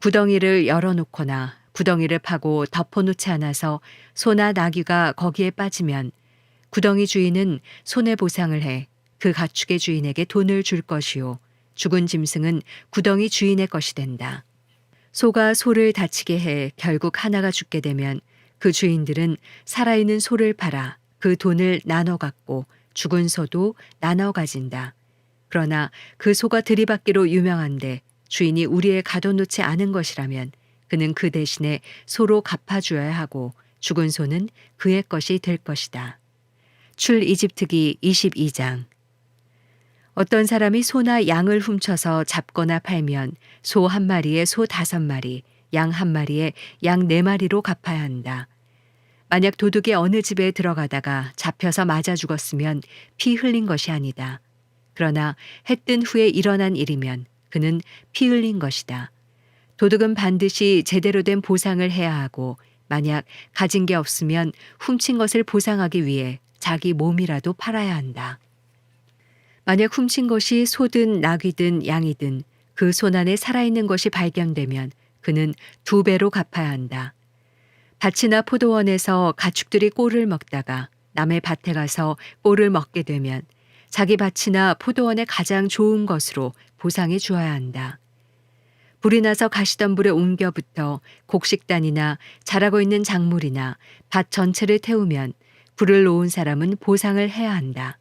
구덩이를 열어놓거나 구덩이를 파고 덮어놓지 않아서 소나 나귀가 거기에 빠지면 구덩이 주인은 손해 보상을 해 그 가축의 주인에게 돈을 줄 것이요 죽은 짐승은 구덩이 주인의 것이 된다. 소가 소를 다치게 해 결국 하나가 죽게 되면 그 주인들은 살아있는 소를 팔아 그 돈을 나눠 갖고 죽은 소도 나눠 가진다. 그러나 그 소가 들이받기로 유명한데 주인이 우리에 가둬놓지 않은 것이라면 그는 그 대신에 소로 갚아주어야 하고 죽은 소는 그의 것이 될 것이다. 출 이집트기 22장 어떤 사람이 소나 양을 훔쳐서 잡거나 팔면 소 한 마리에 소 다섯 마리, 양 한 마리에 양 네 마리로 갚아야 한다. 만약 도둑이 어느 집에 들어가다가 잡혀서 맞아 죽었으면 피 흘린 것이 아니다. 그러나 해 뜬 후에 일어난 일이면 그는 피 흘린 것이다. 도둑은 반드시 제대로 된 보상을 해야 하고 만약 가진 게 없으면 훔친 것을 보상하기 위해 자기 몸이라도 팔아야 한다. 만약 훔친 것이 소든 나귀든 양이든 그 손 안에 살아있는 것이 발견되면 그는 두 배로 갚아야 한다. 밭이나 포도원에서 가축들이 꼴을 먹다가 남의 밭에 가서 꼴을 먹게 되면 자기 밭이나 포도원의 가장 좋은 것으로 보상해 주어야 한다. 불이 나서 가시덤불에 옮겨붙어 곡식단이나 자라고 있는 작물이나 밭 전체를 태우면 불을 놓은 사람은 보상을 해야 한다.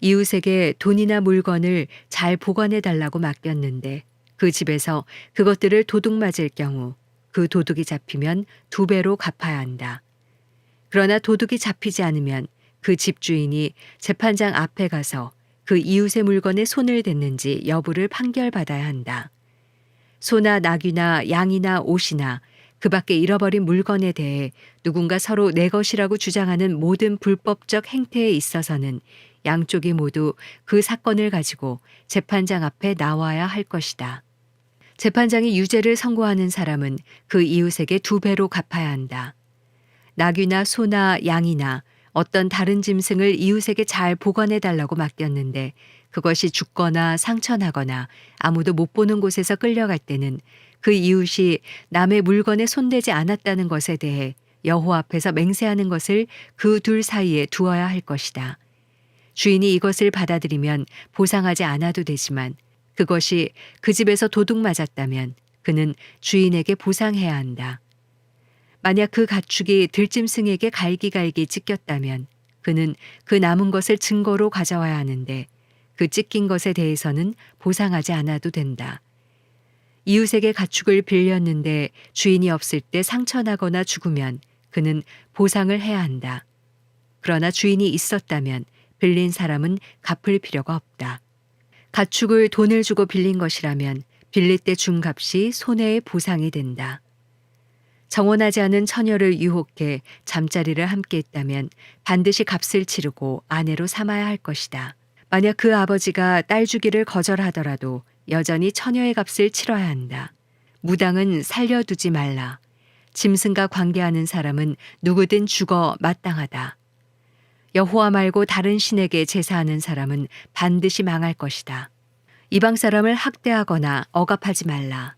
이웃에게 돈이나 물건을 잘 보관해 달라고 맡겼는데 그 집에서 그것들을 도둑 맞을 경우 그 도둑이 잡히면 두 배로 갚아야 한다. 그러나 도둑이 잡히지 않으면 그 집주인이 재판장 앞에 가서 그 이웃의 물건에 손을 댔는지 여부를 판결받아야 한다. 소나 나귀나 양이나 옷이나 그 밖에 잃어버린 물건에 대해 누군가 서로 내 것이라고 주장하는 모든 불법적 행태에 있어서는 양쪽이 모두 그 사건을 가지고 재판장 앞에 나와야 할 것이다. 재판장이 유죄를 선고하는 사람은 그 이웃에게 두 배로 갚아야 한다. 나귀나 소나 양이나 어떤 다른 짐승을 이웃에게 잘 보관해 달라고 맡겼는데 그것이 죽거나 상처나거나 아무도 못 보는 곳에서 끌려갈 때는 그 이웃이 남의 물건에 손대지 않았다는 것에 대해 여호 앞에서 맹세하는 것을 그 둘 사이에 두어야 할 것이다. 주인이 이것을 받아들이면 보상하지 않아도 되지만 그것이 그 집에서 도둑 맞았다면 그는 주인에게 보상해야 한다. 만약 그 가축이 들짐승에게 갈기갈기 찢겼다면 그는 그 남은 것을 증거로 가져와야 하는데 그 찢긴 것에 대해서는 보상하지 않아도 된다. 이웃에게 가축을 빌렸는데 주인이 없을 때 상처나거나 죽으면 그는 보상을 해야 한다. 그러나 주인이 있었다면 빌린 사람은 갚을 필요가 없다. 가축을 돈을 주고 빌린 것이라면 빌릴 때 준 값이 손해의 보상이 된다. 정원하지 않은 처녀를 유혹해 잠자리를 함께 했다면 반드시 값을 치르고 아내로 삼아야 할 것이다. 만약 그 아버지가 딸 주기를 거절하더라도 여전히 처녀의 값을 치러야 한다. 무당은 살려두지 말라. 짐승과 관계하는 사람은 누구든 죽어 마땅하다. 여호와 말고 다른 신에게 제사하는 사람은 반드시 망할 것이다. 이방 사람을 학대하거나 억압하지 말라.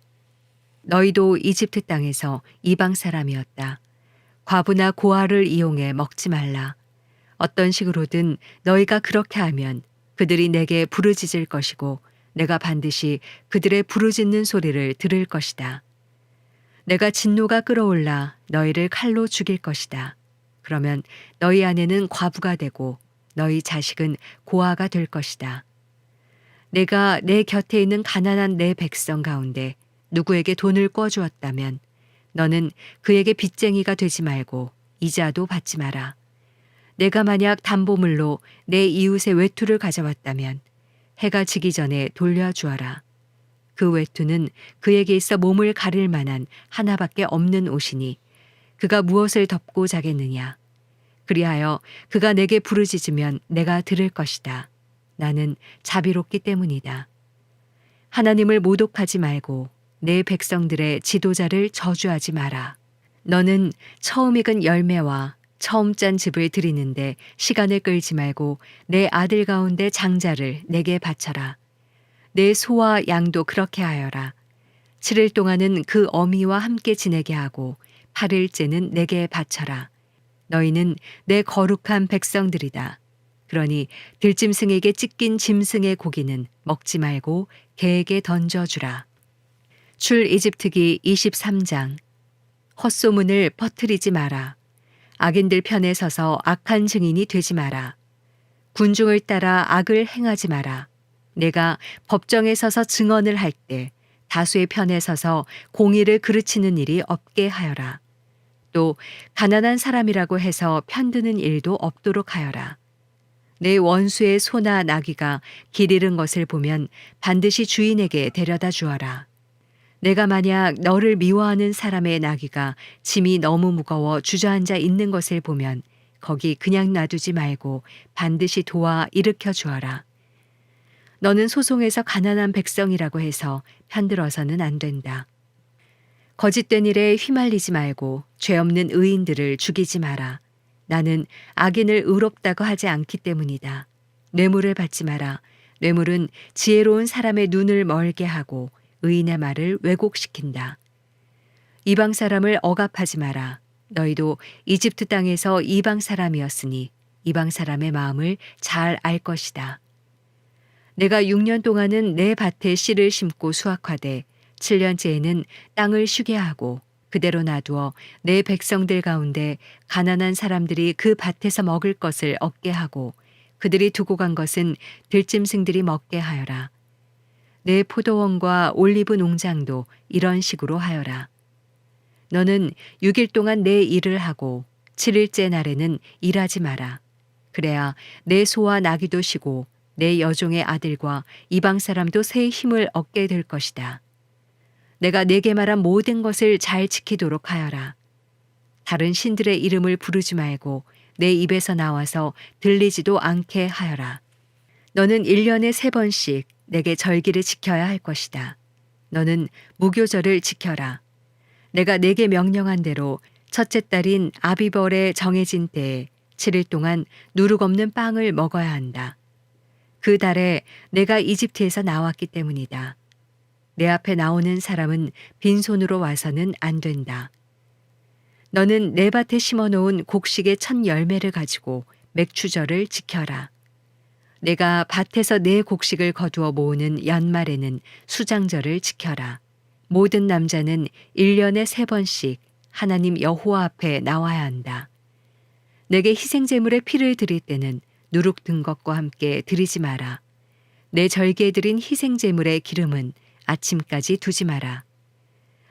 너희도 이집트 땅에서 이방 사람이었다. 과부나 고아를 이용해 먹지 말라. 어떤 식으로든 너희가 그렇게 하면 그들이 내게 부르짖을 것이고 내가 반드시 그들의 부르짖는 소리를 들을 것이다. 내가 진노가 끓어올라 너희를 칼로 죽일 것이다. 그러면 너희 아내는 과부가 되고 너희 자식은 고아가 될 것이다. 내가 내 곁에 있는 가난한 내 백성 가운데 누구에게 돈을 꿔주었다면 너는 그에게 빚쟁이가 되지 말고 이자도 받지 마라. 내가 만약 담보물로 내 이웃의 외투를 가져왔다면 해가 지기 전에 돌려주어라. 그 외투는 그에게 있어 몸을 가릴 만한 하나밖에 없는 옷이니 그가 무엇을 덮고 자겠느냐. 그리하여 그가 내게 부르짖으면 내가 들을 것이다. 나는 자비롭기 때문이다. 하나님을 모독하지 말고 내 백성들의 지도자를 저주하지 마라. 너는 처음 익은 열매와 처음 짠 즙을 드리는데 시간을 끌지 말고 내 아들 가운데 장자를 내게 바쳐라. 내 소와 양도 그렇게 하여라. 7일 동안은 그 어미와 함께 지내게 하고 8일째는 내게 바쳐라. 너희는 내 거룩한 백성들이다. 그러니 들짐승에게 찢긴 짐승의 고기는 먹지 말고 개에게 던져주라. 출 이집트기 23장 헛소문을 퍼뜨리지 마라. 악인들 편에 서서 악한 증인이 되지 마라. 군중을 따라 악을 행하지 마라. 내가 법정에 서서 증언을 할 때 다수의 편에 서서 공의를 그르치는 일이 없게 하여라. 또 가난한 사람이라고 해서 편드는 일도 없도록 하여라. 내 원수의 소나 나귀가 길 잃은 것을 보면 반드시 주인에게 데려다 주어라. 내가 만약 너를 미워하는 사람의 나귀가 짐이 너무 무거워 주저앉아 있는 것을 보면 거기 그냥 놔두지 말고 반드시 도와 일으켜 주어라. 너는 소송에서 가난한 백성이라고 해서 편들어서는 안 된다. 거짓된 일에 휘말리지 말고 죄 없는 의인들을 죽이지 마라. 나는 악인을 의롭다고 하지 않기 때문이다. 뇌물을 받지 마라. 뇌물은 지혜로운 사람의 눈을 멀게 하고 의인의 말을 왜곡시킨다. 이방 사람을 억압하지 마라. 너희도 이집트 땅에서 이방 사람이었으니 이방 사람의 마음을 잘 알 것이다. 내가 6년 동안은 내 밭에 씨를 심고 수확하되 7년째에는 땅을 쉬게 하고 그대로 놔두어 내 백성들 가운데 가난한 사람들이 그 밭에서 먹을 것을 얻게 하고 그들이 두고 간 것은 들짐승들이 먹게 하여라. 내 포도원과 올리브 농장도 이런 식으로 하여라. 너는 6일 동안 내 일을 하고 7일째 날에는 일하지 마라. 그래야 내 소와 나귀도 쉬고 내 여종의 아들과 이방 사람도 새 힘을 얻게 될 것이다. 내가 내게 말한 모든 것을 잘 지키도록 하여라. 다른 신들의 이름을 부르지 말고 내 입에서 나와서 들리지도 않게 하여라. 너는 1년에 세 번씩 내게 절기를 지켜야 할 것이다. 너는 무교절을 지켜라. 내가 내게 명령한 대로 첫째 달인 아비벌에 정해진 때에 7일 동안 누룩 없는 빵을 먹어야 한다. 그 달에 내가 이집트에서 나왔기 때문이다. 내 앞에 나오는 사람은 빈손으로 와서는 안 된다. 너는 내 밭에 심어 놓은 곡식의 첫 열매를 가지고 맥추절을 지켜라. 내가 밭에서 내 곡식을 거두어 모으는 연말에는 수장절을 지켜라. 모든 남자는 1년에 세 번씩 하나님 여호와 앞에 나와야 한다. 내게 희생제물의 피를 드릴 때는 누룩 든 것과 함께 드리지 마라. 내 절기에 드린 희생제물의 기름은 아침까지 두지 마라.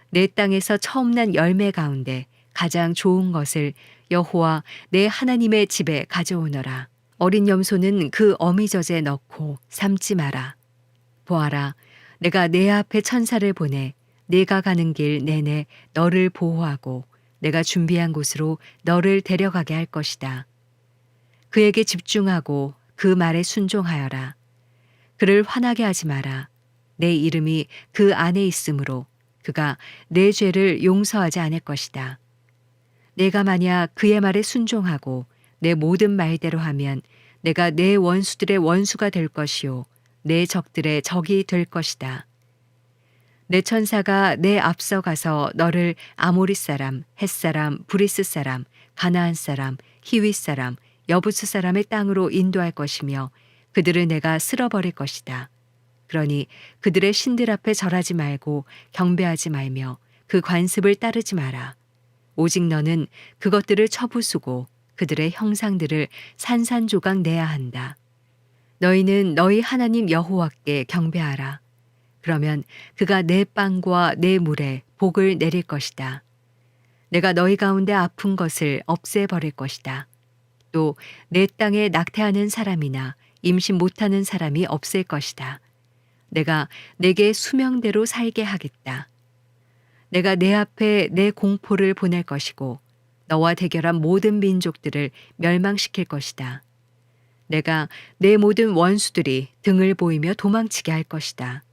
내 땅에서 처음 난 열매 가운데 가장 좋은 것을 여호와 내 하나님의 집에 가져오너라. 어린 염소는 그 어미젖에 넣고 삶지 마라. 보아라, 내가 내 앞에 천사를 보내 내가 가는 길 내내 너를 보호하고 내가 준비한 곳으로 너를 데려가게 할 것이다. 그에게 집중하고 그 말에 순종하여라. 그를 화나게 하지 마라. 내 이름이 그 안에 있으므로 그가 내 죄를 용서하지 않을 것이다. 내가 만약 그의 말에 순종하고 내 모든 말대로 하면 내가 내 원수들의 원수가 될 것이요 내 적들의 적이 될 것이다. 내 천사가 내 앞서 가서 너를 아모리 사람, 햇 사람, 브리스 사람, 가나안 사람, 히윗 사람, 여부스 사람의 땅으로 인도할 것이며 그들을 내가 쓸어버릴 것이다. 그러니 그들의 신들 앞에 절하지 말고 경배하지 말며 그 관습을 따르지 마라. 오직 너는 그것들을 처부수고 그들의 형상들을 산산조각 내야 한다. 너희는 너희 하나님 여호와께 경배하라. 그러면 그가 내 빵과 내 물에 복을 내릴 것이다. 내가 너희 가운데 아픈 것을 없애버릴 것이다. 또 내 땅에 낙태하는 사람이나 임신 못하는 사람이 없을 것이다. 내가 내게 수명대로 살게 하겠다. 내가 내 앞에 내 공포를 보낼 것이고 너와 대결한 모든 민족들을 멸망시킬 것이다. 내가 내 모든 원수들이 등을 보이며 도망치게 할 것이다.